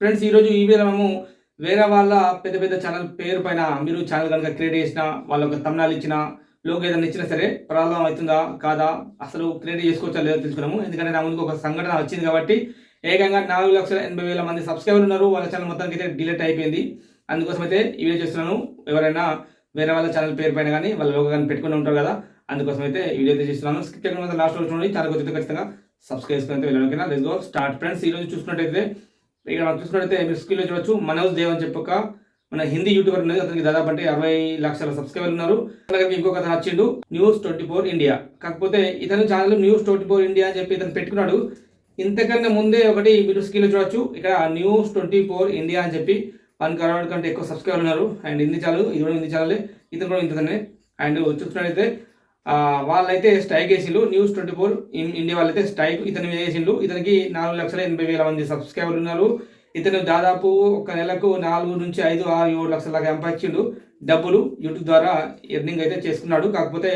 Friends ఈరోజు ఈ వీడియోలో మేము వేరే వాళ్ళ పెద్ద పెద్ద ఛానల్ పేరు పైన మీరు ఛానల్ కనుక క్రియేట్ చేసిన వాళ్ళ ఒక తమ్నాలు ఇచ్చిన లోకి ఏదైనా ఇచ్చినా సరే ప్రాబ్లం అవుతుందా కాదా? అసలు క్రియేట్ చేసుకోవచ్చా లేదో తెలుసుకున్నాము. ఎందుకంటే నా ముందుకు ఒక సంఘటన వచ్చింది కాబట్టి ఏకంగా నాలుగు లక్షల ఎనభై వేల మంది సబ్స్క్రైబర్ ఉన్నారు. వాళ్ళ ఛానల్ మొత్తానికి అయితే డిలీట్ అయిపోయింది. అందుకోసం అయితే ఈ వీడియో చేస్తున్నాను. ఎవరైనా వేరే వాళ్ళ ఛానల్ పేరు పైన కానీ వాళ్ళ లోగో కానీ పెట్టుకుని ఉంటారు కదా అందుకోసం అయితే ఈ వీడియో అయితే చేస్తున్నాను. స్కిప్ చేయకుండా లాస్ట్ రోజు చూడండి. ఛానల్ వచ్చి ఖచ్చితంగా సబ్స్క్రైబ్ చేసుకుని అయితే వెళ్ళడానికి స్టార్ట్ ఫ్రెండ్స్ ఈ రోజు చూసుకున్నట్టయితే ఇక్కడ మనం చూసినట్టయితే మీరు స్క్రీన్లో చూడొచ్చు మనోజ్ దేవ్ అని చెప్పక మన హిందీ యూట్యూబర్ ఉన్నది అతనికి దాదాపు అంటే అరవై లక్షల సబ్స్క్రైబర్ ఉన్నారు. అలాగే ఇంకొక అతను వచ్చిండు న్యూస్ ట్వంటీ ఫోర్ ఇండియా కాకపోతే ఇతను channel news twenty four India అని చెప్పి ఇతను పెట్టుకున్నాడు. ఇంతకన్నా ముందే ఒకటి మీరు స్క్రీన్లో చూడొచ్చు ఇక్కడ న్యూస్ ట్వంటీ ఫోర్ ఇండియా అని చెప్పి వన్ కరోడ్ కంటే ఎక్కువ సబ్స్క్రైబర్ ఉన్నారు. అండ్ హిందీ ఛానల్ ఇది కూడా హిందీ ఛానల్ ఇతను కూడా ఇంతనే అండ్ చూసుకున్నట్టయితే వాళ్ళైతే స్ట్రైక్ వేసిండు న్యూస్ ట్వంటీ ఫోర్ ఇండియా వాళ్ళైతే స్ట్రైక్ ఇతని వేసిండు ఇతనికి నాలుగు లక్షల ఎనభై వేల మంది సబ్స్క్రైబర్లు ఉన్నారు. ఇతను దాదాపు ఒక నెలకు నాలుగు నుంచి ఐదు ఆరు ఏడు లక్షల దాకా సంపాదించిండు డబ్బులు యూట్యూబ్ ద్వారా ఎర్నింగ్ అయితే చేసుకున్నాడు. కాకపోతే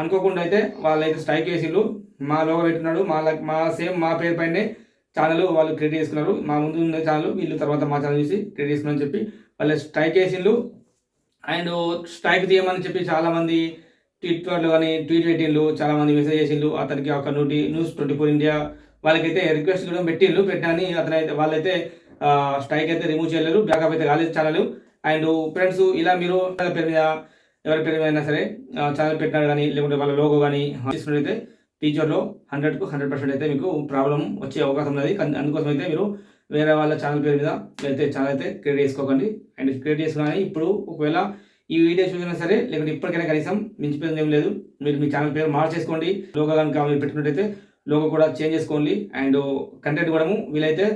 అనుకోకుండా అయితే వాళ్ళైతే స్ట్రైక్ వేసిండు మా లోగో పెట్టున్నాడు. మా మా సేమ్ మా పేరు పైనే ఛానల్ వాళ్ళు క్రియేట్ చేసుకున్నారు. మా ముందు ఉన్న ఛానల్ వీళ్ళు తర్వాత మా ఛానల్ చూసి క్రియేట్ చేసుకున్నారని చెప్పి వాళ్ళు స్ట్రైక్ వేసిండు అండ్ స్ట్రైక్ తీయమని చెప్పి చాలామంది ట్విట్టర్లు కానీ ట్వీట్ పెట్టిండ్రు చాలా మంది మెసేజ్ చేసిండ్రు. అతనికి ఒక నూటి న్యూస్ ట్వంటీ ఫోర్ ఇండియా వాళ్ళకైతే రిక్వెస్ట్ కూడా పెట్టిండ్రు. పెట్టాని అతను అయితే వాళ్ళైతే స్ట్రైక్ అయితే రిమూవ్ చేయలేరు. బ్యాకప్ అయితే కాలేదు ఛానల్ అండ్ ఫ్రెండ్స్ ఇలా మీరు పేరు మీద ఎవరి పేరు మీద అయినా సరే ఛానల్ పెట్టినారు కానీ లేకుంటే వాళ్ళ లోగో కానీ తీసుకున్నట్లయితే టీచర్లో హండ్రెడ్కు హండ్రెడ్ పర్సెంట్ అయితే మీకు ప్రాబ్లం వచ్చే అవకాశం ఉన్నది. అందుకోసం అయితే మీరు వేరే వాళ్ళ ఛానల్ పేరు మీద అయితే ఛానల్ అయితే క్రియేట్ చేసుకోకండి. అండ్ క్రియేట్ చేసుకుని ఇప్పుడు ఒకవేళ ఈ వీడియో చూసినా సరే లేకుంటే ఇప్పటికైనా కనీసం మించిపోయింది ఏం లేదు. మీరు మీ ఛానల్ పేరు మార్చేసుకోండి లోగో కనుక మీరు పెట్టినట్టయితే లోగో కూడా చేంజ్ చేసుకోండి. అండ్ కంటెంట్ కూడా వీలైతే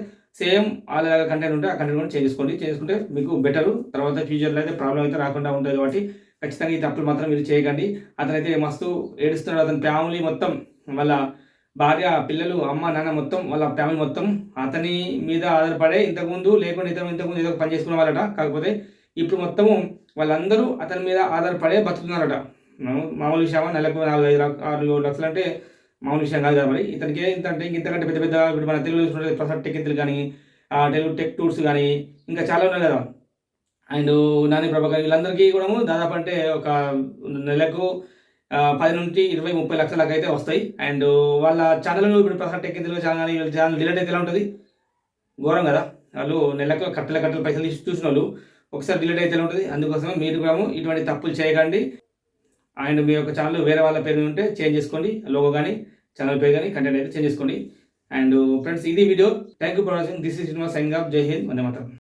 సేమ్ అలాగా కంటెంట్ ఉంటే ఆ కంటెంట్ కూడా చేంజ్ చేసుకోండి. చేసుకుంటే మీకు బెటర్. తర్వాత ఫ్యూచర్లో అయితే ప్రాబ్లం అయితే రాకుండా ఉంటుంది కాబట్టి ఖచ్చితంగా ఈ తప్పులు మాత్రం మీరు చేయకండి. అతనైతే మస్తు ఏడుస్తున్నాడు. అతని ఫ్యామిలీ మొత్తం వాళ్ళ భార్య పిల్లలు అమ్మ నాన్న మొత్తం వాళ్ళ ఫ్యామిలీ మొత్తం అతని మీద ఆధారపడే ఇంతకుముందు లేకుండా ఇతను ఇంతకుముందు ఏదో పని చేసుకునే వాళ్ళట. కాకపోతే ఇప్పుడు మొత్తము వాళ్ళందరూ అతని మీద ఆధారపడే బతుకుతున్నారట. మామూలు విషయమా? నెలకు నాలుగు ఐదు ఆరు ఏడు లక్షలు అంటే మామూలు విషయం కాదు కదా మరి. ఇతనికి ఇంత అంటే ఇంతకంటే పెద్ద పెద్ద ఇప్పుడు మన తెలుగు ప్రసాద్ టెక్కింతలు కానీ తెలుగు టెక్ టూర్స్ కానీ ఇంకా చాలా ఉన్నాయి కదా. అండ్ నాని ప్రభాకర్ వీళ్ళందరికీ కూడా దాదాపు అంటే ఒక నెలకు పది నుండి ఇరవై ముప్పై లక్షల అయితే వస్తాయి. అండ్ వాళ్ళ ఛానల్ ఇప్పుడు ప్రసాద్ టెక్కింతలు ఛానల్ వీళ్ళ ఛానల్ డిలేట్ అయితే ఎలా ఉంటుంది? ఘోరం కదా. వాళ్ళు నెలకు కట్టల కట్టల పైసలు తీసి చూసిన వాళ్ళు. ఒకసారి డిలీట్ అయితే ఉంటుంది. అందుకోసమే మీరు కూడా ఇటువంటి తప్పులు చేయకండి. అండ్ మీ యొక్క ఛానల్ వేరే వాళ్ళ పేరు ఉంటే చేంజ్ చేసుకోండి. లోగో కానీ ఛానల్ పేరు కానీ కంటెంట్ అయితే చేంజ్ చేసుకోండి. అండ్ ఫ్రెండ్స్ ఇది video. Thank you for watching this is cinema sign off Jai Hind Vande మాత్రం